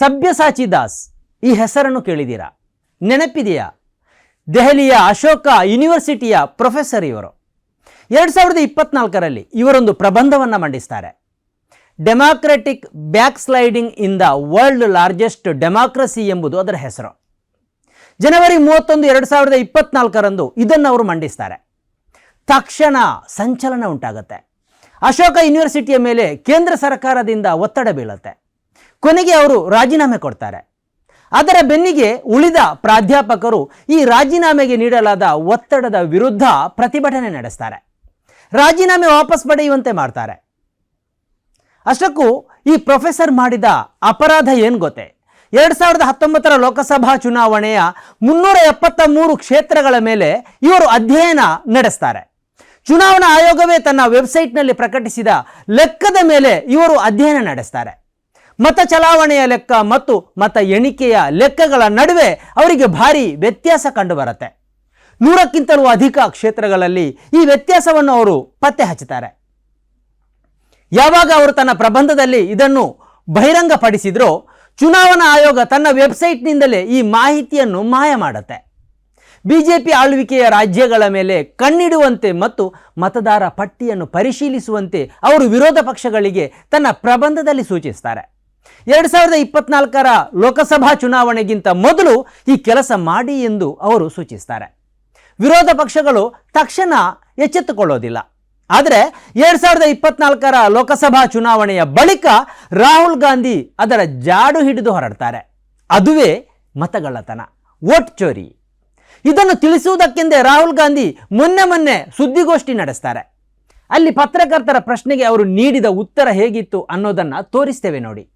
ಸಬ್ಯಸಾಚಿ ದಾಸ್, ಈ ಹೆಸರನ್ನು ಕೇಳಿದ್ದೀರಾ ನೆನಪಿದೆಯಾ? ದೆಹಲಿಯ ಅಶೋಕ ಯೂನಿವರ್ಸಿಟಿಯ ಪ್ರೊಫೆಸರ್ ಇವರು. ಎರಡು ಸಾವಿರದ ಇಪ್ಪತ್ನಾಲ್ಕರಲ್ಲಿ ಇವರೊಂದು ಪ್ರಬಂಧವನ್ನು ಮಂಡಿಸ್ತಾರೆ. Democratic back sliding in the world largest democracy ಎಂಬುದು ಅದರ ಹೆಸರು. ಜನವರಿ ಮೂವತ್ತೊಂದು ಎರಡು ಸಾವಿರದ ಇಪ್ಪತ್ನಾಲ್ಕರಂದು ಇದನ್ನು ಅವರು ಮಂಡಿಸ್ತಾರೆ. ತಕ್ಷಣ ಸಂಚಲನ ಉಂಟಾಗುತ್ತೆ. ಅಶೋಕ ಯೂನಿವರ್ಸಿಟಿಯ ಮೇಲೆ ಕೇಂದ್ರ ಸರ್ಕಾರದಿಂದ ಒತ್ತಡ ಬೀಳುತ್ತೆ. ಕೊನೆಗೆ ಅವರು ರಾಜೀನಾಮೆ ಕೊಡ್ತಾರೆ. ಅದರ ಬೆನ್ನಿಗೆ ಉಳಿದ ಪ್ರಾಧ್ಯಾಪಕರು ಈ ರಾಜೀನಾಮೆಗೆ ನೀಡಲಾದ ಒತ್ತಡದ ವಿರುದ್ಧ ಪ್ರತಿಭಟನೆ ನಡೆಸ್ತಾರೆ. ರಾಜೀನಾಮೆ ವಾಪಸ್ ಪಡೆಯುವಂತೆ ಮಾಡ್ತಾರೆ. ಅಷ್ಟಕ್ಕೂ ಈ ಪ್ರೊಫೆಸರ್ ಮಾಡಿದ ಅಪರಾಧ ಏನು ಗೊತ್ತೇ? ಎರಡು ಸಾವಿರದ ಹತ್ತೊಂಬತ್ತರ ಲೋಕಸಭಾ ಚುನಾವಣೆಯ ಮುನ್ನೂರ ಎಪ್ಪತ್ತ ಮೂರು ಕ್ಷೇತ್ರಗಳ ಮೇಲೆ ಇವರು ಅಧ್ಯಯನ ನಡೆಸ್ತಾರೆ. ಚುನಾವಣಾ ಆಯೋಗವೇ ತನ್ನ ವೆಬ್ಸೈಟ್ನಲ್ಲಿ ಪ್ರಕಟಿಸಿದ ಲೆಕ್ಕದ ಮೇಲೆ ಇವರು ಅಧ್ಯಯನ ನಡೆಸ್ತಾರೆ. ಮತ ಚಲಾವಣೆಯ ಲೆಕ್ಕ ಮತ್ತು ಮತ ಎಣಿಕೆಯ ಲೆಕ್ಕಗಳ ನಡುವೆ ಅವರಿಗೆ ಭಾರಿ ವ್ಯತ್ಯಾಸ ಕಂಡುಬರುತ್ತೆ. ನೂರಕ್ಕಿಂತಲೂ ಅಧಿಕ ಕ್ಷೇತ್ರಗಳಲ್ಲಿ ಈ ವ್ಯತ್ಯಾಸವನ್ನು ಅವರು ಪತ್ತೆ ಹಚ್ಚುತ್ತಾರೆ. ಯಾವಾಗ ಅವರು ತನ್ನ ಪ್ರಬಂಧದಲ್ಲಿ ಇದನ್ನು ಬಹಿರಂಗಪಡಿಸಿದ್ರೋ ಚುನಾವಣಾ ಆಯೋಗ ತನ್ನ ವೆಬ್ಸೈಟ್ನಿಂದಲೇ ಈ ಮಾಹಿತಿಯನ್ನು ಮಾಯ ಮಾಡುತ್ತೆ. ಬಿಜೆಪಿ ಆಳ್ವಿಕೆಯ ರಾಜ್ಯಗಳ ಮೇಲೆ ಕಣ್ಣಿಡುವಂತೆ ಮತ್ತು ಮತದಾರ ಪಟ್ಟಿಯನ್ನು ಪರಿಶೀಲಿಸುವಂತೆ ಅವರು ವಿರೋಧ ಪಕ್ಷಗಳಿಗೆ ತನ್ನ ಪ್ರಬಂಧದಲ್ಲಿ ಸೂಚಿಸ್ತಾರೆ. ಎರಡು ಸಾವಿರದ ಇಪ್ಪತ್ನಾಲ್ಕರ ಲೋಕಸಭಾ ಚುನಾವಣೆಗಿಂತ ಮೊದಲು ಈ ಕೆಲಸ ಮಾಡಿ ಎಂದು ಅವರು ಸೂಚಿಸ್ತಾರೆ. ವಿರೋಧ ಪಕ್ಷಗಳು ತಕ್ಷಣ ಎಚ್ಚೆತ್ತುಕೊಳ್ಳೋದಿಲ್ಲ. ಆದರೆ ಎರಡು ಸಾವಿರದ ಇಪ್ಪತ್ನಾಲ್ಕರ ಲೋಕಸಭಾ ಚುನಾವಣೆಯ ಬಳಿಕ ರಾಹುಲ್ ಗಾಂಧಿ ಅದರ ಜಾಡು ಹಿಡಿದು ಹೊರಡ್ತಾರೆ. ಅದುವೇ ಮತಗಳ್ಳತನ, ವೋಟ್ ಚೋರಿ. ಇದನ್ನು ತಿಳಿಸುವುದಕ್ಕೆಂದೇ ರಾಹುಲ್ ಗಾಂಧಿ ಮೊನ್ನೆ ಮೊನ್ನೆ ಸುದ್ದಿಗೋಷ್ಠಿ ನಡೆಸ್ತಾರೆ. ಅಲ್ಲಿ ಪತ್ರಕರ್ತರ ಪ್ರಶ್ನೆಗೆ ಅವರು ನೀಡಿದ ಉತ್ತರ ಹೇಗಿತ್ತು ಅನ್ನೋದನ್ನು ತೋರಿಸ್ತೇವೆ ನೋಡಿ.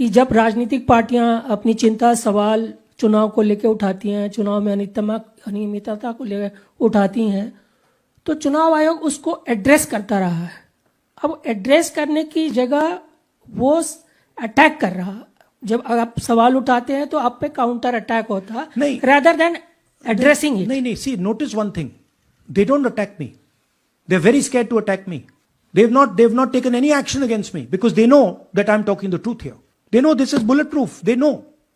कि जब राजनीतिक पार्टियाँ अपनी चिंता सवाल चुनाव को लेकर उठाती हैं चुनाव में अनितमा अनियमितता को लेकर उठाती हैं तो चुनाव आयोग उसको एड्रेस करता रहा है। अब एड्रेस करने की जगह वो अटैक कर रहा। जब आप सवाल उठाते हैं तो आप पे काउंटर अटैक होता। नहीं। रेदर देन एड्रेसिंग नहीं नहीं see notice one thing they don't attack me they very scare to attack me they've not they've not taken any action against me because they know that I am talking the truth here They know this is bulletproof. They know.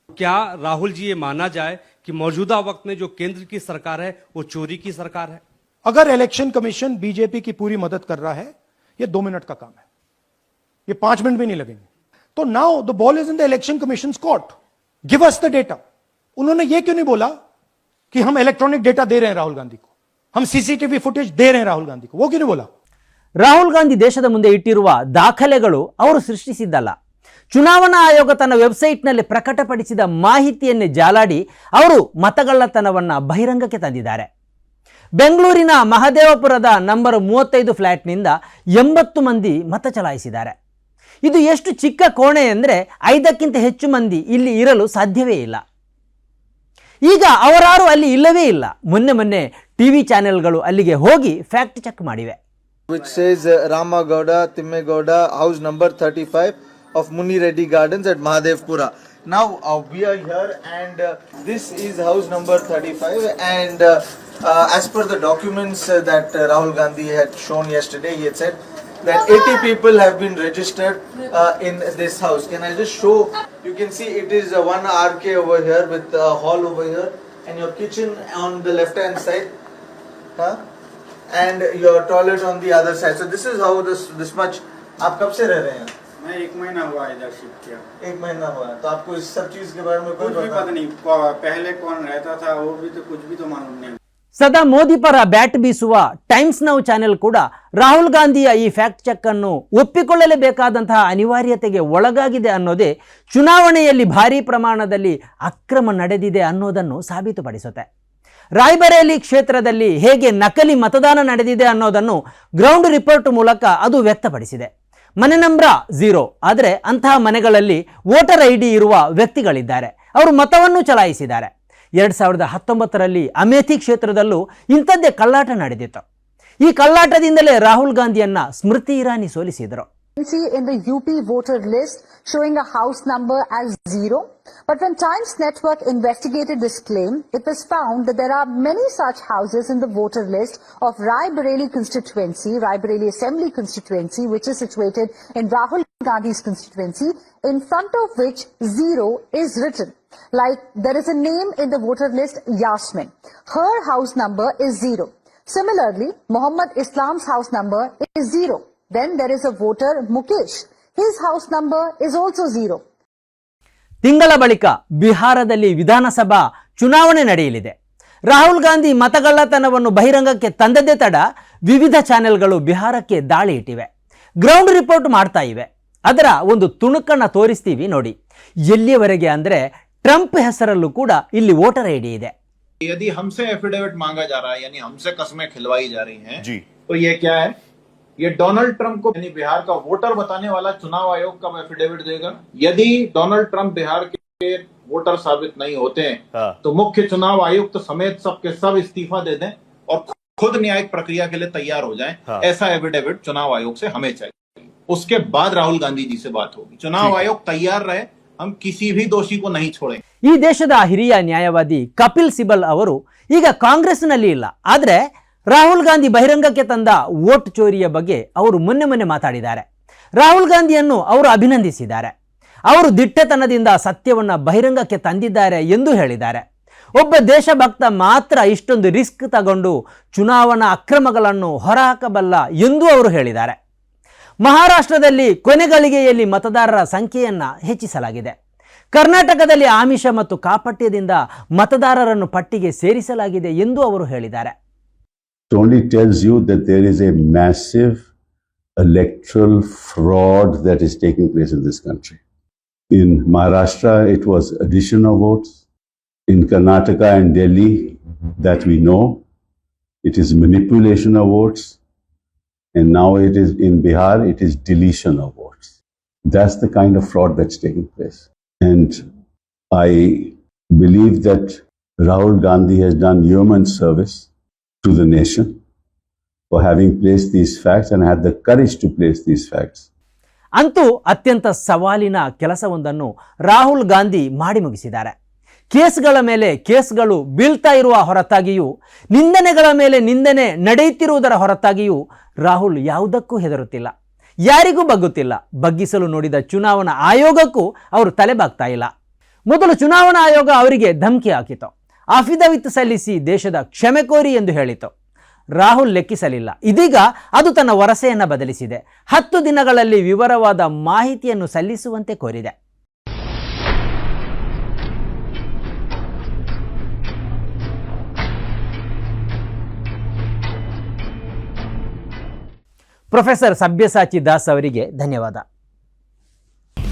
क्या राहुल जी ये माना जाए कि मौजूदा वक्त में जो केंद्र की सरकार है वो चोरी की सरकार है अगर इलेक्शन कमीशन बीजेपी की पूरी मदद कर रहा है ये दो मिनट का काम है ये पांच मिनट भी नहीं लगेंगे तो now the ball is in the election commission court give us the data उन्होंने ये क्यों नहीं बोला कि हम इलेक्ट्रॉनिक डेटा दे रहे हैं राहुल गांधी को हम सीसीटीवी फुटेज दे रहे हैं राहुल गांधी को वो क्यों नहीं बोला ರಾಹುಲ್ ಗಾಂಧಿ ದೇಶದ ಮುಂದೆ ಇಟ್ಟಿರುವ ದಾಖಲೆಗಳು ಅವರು ಸೃಷ್ಟಿಸಿದ್ದಲ್ಲ ಚುನಾವಣಾ ಆಯೋಗ ತನ್ನ ವೆಬ್ಸೈಟ್ನಲ್ಲಿ ಪ್ರಕಟಪಡಿಸಿದ ಮಾಹಿತಿಯನ್ನೇ ಜಾಲಾಡಿ ಅವರು ಮತಗಳ್ಳತನವನ್ನು ಬಹಿರಂಗಕ್ಕೆ ತಂದಿದ್ದಾರೆ. ಬೆಂಗಳೂರಿನ ಮಹದೇವಪುರದ ನಂಬರ್ ಮೂವತ್ತೈದು ಫ್ಲ್ಯಾಟ್ನಿಂದ ಎಂಬತ್ತು ಮಂದಿ ಮತ ಚಲಾಯಿಸಿದ್ದಾರೆ. ಇದು ಎಷ್ಟು ಚಿಕ್ಕ ಕೋಣೆ ಅಂದರೆ ಐದಕ್ಕಿಂತ ಹೆಚ್ಚು ಮಂದಿ ಇಲ್ಲಿ ಇರಲು ಸಾಧ್ಯವೇ ಇಲ್ಲ. ಈಗ ಅವರಾರು ಅಲ್ಲಿ ಇಲ್ಲವೇ ಇಲ್ಲ. ಮೊನ್ನೆ ಮೊನ್ನೆ ಟಿ ವಿ ಚಾನೆಲ್ಗಳು ಅಲ್ಲಿಗೆ ಹೋಗಿ ಫ್ಯಾಕ್ಟ್ ಚೆಕ್ ಮಾಡಿವೆ. Which says Ramagowda Thimmegowda house number thirty 35 of Muni Reddy Gardens at Mahadevpura. Now uh, we are here and uh, this is house number 35 and uh, uh, as per the documents uh, that uh, Rahul Gandhi had shown yesterday, he had said that 80 people have been registered uh, in this house. Can I just show? You can see it is uh, one RK over here with a hall over here and your kitchen on the left hand side. Huh? and your toilet on the other side. So this is how this this much. आप कब से रह रहे हैं मैं एक महीना हुआ इधर शिफ्ट किया एक महीना हुआ है तो आपको इस सब चीज के बारे में कोई कुछ भी पता नहीं कौ- पहले कौन रहता था वो भी तो कुछ भी तो मालूम नहीं ಸದಾ ಮೋದಿ ಪರ ಬ್ಯಾಟ್ ಬೀಸುವ ಟೈಮ್ಸ್ ನೌ ಚಾನೆಲ್ ಕೂಡ ರಾಹುಲ್ ಗಾಂಧಿಯ ಈ ಫ್ಯಾಕ್ಟ್ ಚೆಕ್ ಅನ್ನು ಒಪ್ಪಿಕೊಳ್ಳಲೇಬೇಕಾದಂತಹ ಅನಿವಾರ್ಯತೆಗೆ ಒಳಗಾಗಿದೆ ಅನ್ನೋದೇ ಚುನಾವಣೆಯಲ್ಲಿ ಭಾರೀ ಪ್ರಮಾಣದಲ್ಲಿ ಅಕ್ರಮ ನಡೆದಿದೆ ಅನ್ನೋದನ್ನು ಸಾಬೀತುಪಡಿಸುತ್ತೆ ರಾಯ್ಬರೇಲಿ ಕ್ಷೇತ್ರದಲ್ಲಿ ಹೇಗೆ ನಕಲಿ ಮತದಾನ ನಡೆದಿದೆ ಅನ್ನೋದನ್ನು ಗ್ರೌಂಡ್ ರಿಪೋರ್ಟ್ ಮೂಲಕ ಅದು ವ್ಯಕ್ತಪಡಿಸಿದೆ ಮನೆ ನಂಬರ ಝೀರೋ ಆದರೆ ಅಂತಹ ಮನೆಗಳಲ್ಲಿ ವೋಟರ್ ಐ ಡಿ ಇರುವ ವ್ಯಕ್ತಿಗಳಿದ್ದಾರೆ. ಅವರು ಮತವನ್ನು ಚಲಾಯಿಸಿದ್ದಾರೆ. ಎರಡು ಸಾವಿರದ ಹತ್ತೊಂಬತ್ತರಲ್ಲಿ ಅಮೇಥಿ ಕ್ಷೇತ್ರದಲ್ಲೂ ಇಂಥದ್ದೇ ಕಳ್ಳಾಟ ನಡೆದಿತ್ತು. ಈ ಕಳ್ಳಾಟದಿಂದಲೇ ರಾಹುಲ್ ಗಾಂಧಿಯನ್ನು ಸ್ಮೃತಿ ಇರಾನಿ ಸೋಲಿಸಿದರು. See in the UP voter list showing a house number as zero. But when Times Network investigated this claim, it was found that there are many such houses in the voter list of Rai Bareli constituency, Rai Bareli Assembly constituency, which is situated in Rahul Gandhi's constituency, in front of which zero is written. Like there is a name in the voter list, Yasmin. Her house number is zero. Similarly, Muhammad Islam's house number is zero. Then there is a voter, Mukesh. His house number is also zero. ತಿಂಗಳ ಬಳಿಕ ಬಿಹಾರದಲ್ಲಿ ವಿಧಾನಸಭಾ ಚುನಾವಣೆ ನಡೆಯಲಿದೆ ರಾಹುಲ್ ಗಾಂಧಿ ಮತಗಳ್ಳತನವನ್ನು ಬಹಿರಂಗಕ್ಕೆ ತಂದದ್ದೇ ತಡ ವಿವಿಧ ಚಾನೆಲ್ಗಳು ಬಿಹಾರಕ್ಕೆ ದಾಳಿ ಇಟ್ಟಿವೆ ಗ್ರೌಂಡ್ ರಿಪೋರ್ಟ್ ಮಾಡ್ತಾ ಇವೆ ಅದರ ಒಂದು ತುಣುಕನ್ನು ತೋರಿಸ್ತೀವಿ ನೋಡಿ ಎಲ್ಲಿಯವರೆಗೆ ಅಂದರೆ ಟ್ರಂಪ್ ಹೆಸರಲ್ಲೂ ಕೂಡ ಇಲ್ಲಿ ವೋಟರ್ ಐ ಡಿ ಇದೆ यदि हमसे एफिडेविट मांगा जा रहा है यानी हमसे कस्में खिलवाई जा रही हैं जी तो ये क्या है ये डोनाल्ड ट्रंप को यानी बिहार का वोटर बताने वाला चुनाव आयोग कब एफिडेविट देगा यदि डोनाल्ड ट्रंप बिहार के वोटर साबित नहीं होते हैं हाँ तो मुख्य चुनाव आयुक्त समेत सबके सब इस्तीफा दे दें और खुद न्यायिक प्रक्रिया के लिए तैयार हो जाएं हाँ। ऐसा एफिडेविट चुनाव आयोग से हमें चाहिए उसके बाद राहुल गांधी जी से बात होगी चुनाव आयोग तैयार रहे हम किसी भी दोषी को नहीं छोड़ेंगे ಈ ದೇಶದ ಹಿರಿಯ ನ್ಯಾಯವಾದಿ ಕಪಿಲ್ ಸಿಬಲ್ ಅವರು ಈಗ ಕಾಂಗ್ರೆಸ್ನಲ್ಲಿ ಇಲ್ಲ ಆದರೆ ರಾಹುಲ್ ಗಾಂಧಿ ಬಹಿರಂಗಕ್ಕೆ ತಂದ ವೋಟ್ ಚೋರಿಯ ಬಗ್ಗೆ ಅವರು ಮೊನ್ನೆ ಮೊನ್ನೆ ಮಾತಾಡಿದ್ದಾರೆ. ರಾಹುಲ್ ಗಾಂಧಿಯನ್ನು ಅವರು ಅಭಿನಂದಿಸಿದ್ದಾರೆ. ಅವರು ದಿಟ್ಟತನದಿಂದ ಸತ್ಯವನ್ನು ಬಹಿರಂಗಕ್ಕೆ ತಂದಿದ್ದಾರೆ ಎಂದು ಹೇಳಿದ್ದಾರೆ. ಒಬ್ಬ ದೇಶಭಕ್ತ ಮಾತ್ರ ಇಷ್ಟೊಂದು ರಿಸ್ಕ್ ತಗೊಂಡು ಚುನಾವಣಾ ಅಕ್ರಮಗಳನ್ನು ಹೊರಹಾಕಬಲ್ಲ ಎಂದು ಅವರು ಹೇಳಿದ್ದಾರೆ. ಮಹಾರಾಷ್ಟ್ರದಲ್ಲಿ ಕೊನೆಗಳಿಗೆಯಲ್ಲಿ ಮತದಾರರ ಸಂಖ್ಯೆಯನ್ನು ಹೆಚ್ಚಿಸಲಾಗಿದೆ. ಕರ್ನಾಟಕದಲ್ಲಿ ಆಮಿಷ ಮತ್ತು ಕಾಪಟ್ಯದಿಂದ ಮತದಾರರನ್ನು ಪಟ್ಟಿಗೆ ಸೇರಿಸಲಾಗಿದೆ ಎಂದು ಅವರು ಹೇಳಿದ್ದಾರೆ. It only tells you that there is a massive electoral fraud that is taking place in this country. In Maharashtra, it was addition of votes. In Karnataka and Delhi, that we know, it is manipulation of votes. And now it is in Bihar, it is deletion of votes. That's the kind of fraud that's taking place. And I believe that Rahul Gandhi has done human service to the nation for having placed these facts and had the courage to place these facts. ಅಂತೂ ಅತ್ಯಂತ ಸವಾಲಿನ ಕೆಲಸವೊಂದನ್ನು ರಾಹುಲ್ ಗಾಂಧಿ ಮಾಡಿ ಮುಗಿಸಿದ್ದಾರೆ. ಕೇಸ್ಗಳ ಮೇಲೆ ಕೇಸ್ಗಳು ಬೀಳ್ತಾ ಇರುವ ಹೊರತಾಗಿಯೂ, ನಿಂದನೆಗಳ ಮೇಲೆ ನಿಂದನೆ ನಡೆಯುತ್ತಿರುವುದರ ಹೊರತಾಗಿಯೂ ರಾಹುಲ್ ಯಾವುದಕ್ಕೂ ಹೆದರುತ್ತಿಲ್ಲ. ಯಾರಿಗೂ ಬಗ್ಗುತ್ತಿಲ್ಲ. ಬಗ್ಗಿಸಲು ನೋಡಿದ ಚುನಾವಣಾ ಆಯೋಗಕ್ಕೂ ಅವರು ತಲೆಬಾಗ್ತಾ ಇಲ್ಲ. ಮೊದಲು ಚುನಾವಣಾ ಆಯೋಗ ಅವರಿಗೆ ಧಮಕಿ ಹಾಕಿತು. ಅಫಿದವಿತ್ ಸಲ್ಲಿಸಿ ದೇಶದ ಕ್ಷಮೆ ಕೋರಿ ಎಂದು ಹೇಳಿತು. ರಾಹುಲ್ ಲೆಕ್ಕಿಸಲಿಲ್ಲ. ಇದೀಗ ಅದು ತನ್ನ ವರಸೆಯನ್ನು ಬದಲಿಸಿದೆ. ಹತ್ತು ದಿನಗಳಲ್ಲಿ ವಿವರವಾದ ಮಾಹಿತಿಯನ್ನು ಸಲ್ಲಿಸುವಂತೆ ಕೋರಿದೆ. ಪ್ರೊಫೆಸರ್ ಸಭ್ಯಸಾಚಿ ದಾಸ್ ಅವರಿಗೆ ಧನ್ಯವಾದ.